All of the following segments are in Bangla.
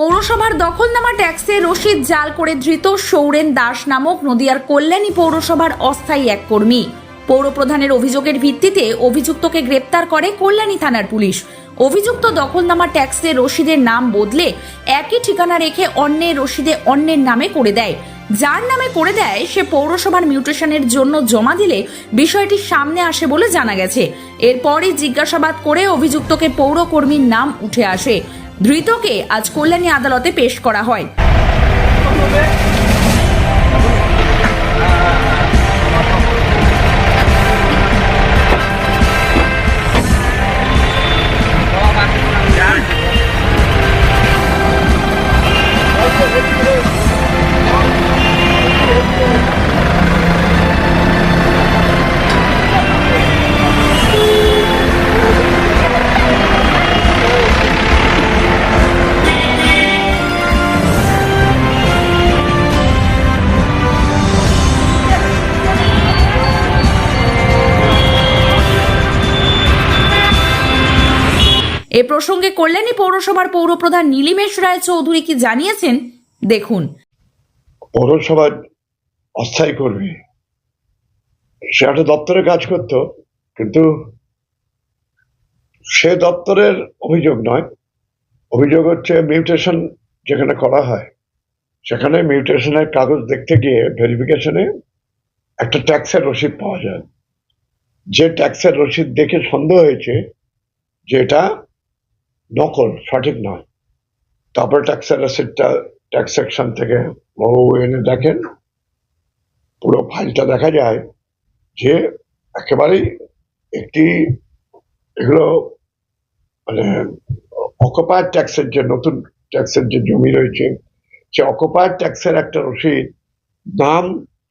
পৌরসভার দখলনামা ট্যাক্সে রসিদ জাল করে ধৃত সৌরেন দাস নামক নদিয়ার কল্যাণী পৌরসভার অস্থায়ী এক কর্মী। পৌরপ্রধানের অভিযোগের ভিত্তিতে অভিযুক্তকে গ্রেপ্তার করে কল্যাণী থানার পুলিশ। অভিযুক্ত দখলনামা ট্যাক্সে রসিদের নাম বদলে একই ঠিকানা রেখে অন্যের রসিদে অন্যের নামে করে দেয়। যার নামে করে দেয়, সে পৌরসভার মিউটেশনের জন্য জমা দিলে বিষয়টি সামনে আসে বলে জানা গেছে। এরপরই জিজ্ঞাসাবাদ করে অভিযুক্তকে পৌরকর্মীর নাম উঠে আসে। ধৃতকে আজ কল্যাণী আদালতে পেশ করা হয়। এ প্রসঙ্গে কল্যাণী পৌরসভার পৌরপ্রধান নীলিমেশ রায় চৌধুরী কি জানিয়েছেন? দেখুন। পৌরসভার অস্থায়ী কর্মী সে একটা দপ্তরে কাজ করত, কিন্তু সে দপ্তরের অভিযোগ নয়। অভিযোগ হচ্ছে মিউটেশন যেখানে করা হয়, সেখানে মিউটেশনের কাগজ দেখতে গিয়ে ভেরিফিকেশনে একটা ট্যাক্সের রসিদ পাওয়া যায়। যে ট্যাক্সের রসিদ দেখে সন্দেহ হয়েছে যে এটা নকল সঠিক নয়। তারপরে ট্যাক্সের রসিদটা ট্যাক্স সেকশন থেকে বাবু এনে দেখেন, পুরো ফাইলটা দেখা যায় যে একেবারেই একটি এগুলো মানে অকুপায়ার ট্যাক্সের যে নতুন ট্যাক্সের যে জমি রয়েছে, সে অকুপায়ার ট্যাক্সের একটা রসিদ নাম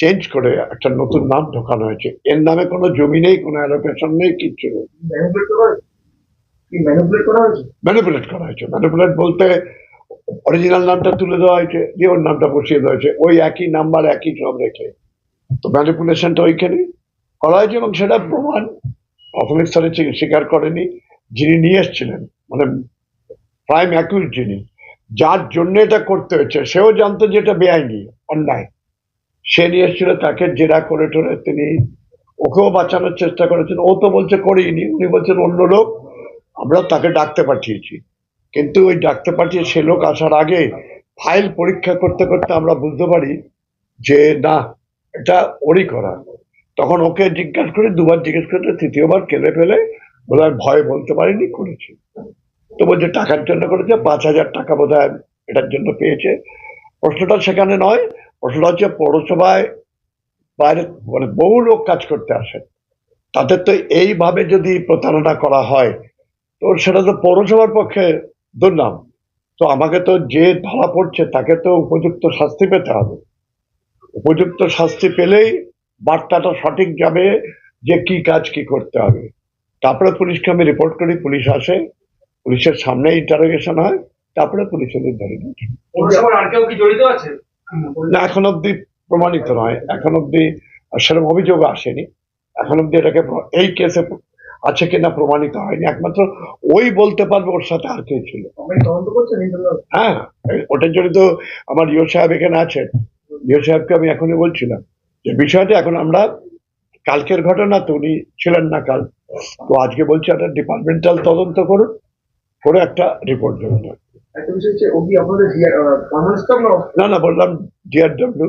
চেঞ্জ করে একটা নতুন নাম ঢোকানো হয়েছে। এর নামে কোনো জমি নেই, কোনো অ্যালোকেশন নেই, কিচ্ছু নেই। ম্যানিপুলেট করা হয়েছে? ম্যানিপুলেট বলতে অরিজিনাল নামটা তুলে দেওয়া হয়েছে, দিয়ে ওর নামটা বসিয়ে দেওয়া হয়েছে। ওই একই নাম্বার একই সব রেখে। তো ম্যানিপুলেশনটা ওইখানে করা হয়েছে এবং সেটা প্রমাণ প্রাথমিক স্তরে স্বীকার করেনি, যিনি নিয়ে এসেছিলেন মানে প্রাইম অ্যাকিউজ যিনি, যার জন্য এটা করতে হয়েছে, সেও জানতো যে এটা বেআইনি, অন্যায়। সে নিয়ে এসেছিল তাকে জেরা করে টোরে, তিনি ওকেও বাঁচানোর চেষ্টা করেছেন। ও তো বলছে করিনি, উনি বলছেন অন্য লোক আমরা তাকে ডাকতে পাঠিয়েছি। কিন্তু ওই ডাকতে পাঠিয়ে সে লোক আসার আগে ফাইল পরীক্ষা করতে করতে আমরা বুঝতে পারি যে না, এটা ওরই করা। তখন ওকে জিজ্ঞাসা করে, দুবার জিজ্ঞেস করতে, তৃতীয়বার কেঁদে ফেলে আমি ভয় বলতে পারিনি, করেছি। তো বলছে, টাকার জন্য করেছে, পাঁচ হাজার টাকা বোধ এটার জন্য পেয়েছে। প্রশ্নটা সেখানে নয়, প্রশ্নটা হচ্ছে পৌরসভায় বাইরে মানে বহু লোক কাজ করতে আসে তাদের তো এইভাবে যদি প্রতারণা করা হয় তো সেটা তো পৌরসভার পক্ষে দুর্নাম। তো আমাকে তো যে ধরা পড়ছে তাকে তো উপযুক্ত শাস্তি পেতে হবে। উপযুক্ত শাস্তি পেলেই বার্তাটা সঠিক যাবে যে কি কাজ কি করতে হবে। তারপরে পুলিশকে আমি রিপোর্ট করি পুলিশ আসে পুলিশের সামনে ইন্টারোগেশন হয় তারপরে পুলিশ ওদের ধরে না এখন অব্দি প্রমাণিত নয়। এখন অব্দি সেরকম অভিযোগ আসেনি। এখন অব্দি এটাকে এই কেসে আছে কিনা প্রমাণিত হয়নি একমাত্র ওই বলতে পারবে ওর সাথে আর কেউ ছিল হ্যাঁ ওটার জন্য তো আমার ইও সাহেব এখানে আছেন। ইও সাহেবকে আমি এখনই বলছিলাম যে বিষয়টা এখন আমরা কালকের ঘটনা তো উনি ছিলেন না কাল তো আজকে বলছি একটা ডিপার্টমেন্টাল তদন্ত করুন করে একটা রিপোর্ট দেবেন। না? না বললাম ডিআরডব্লিউ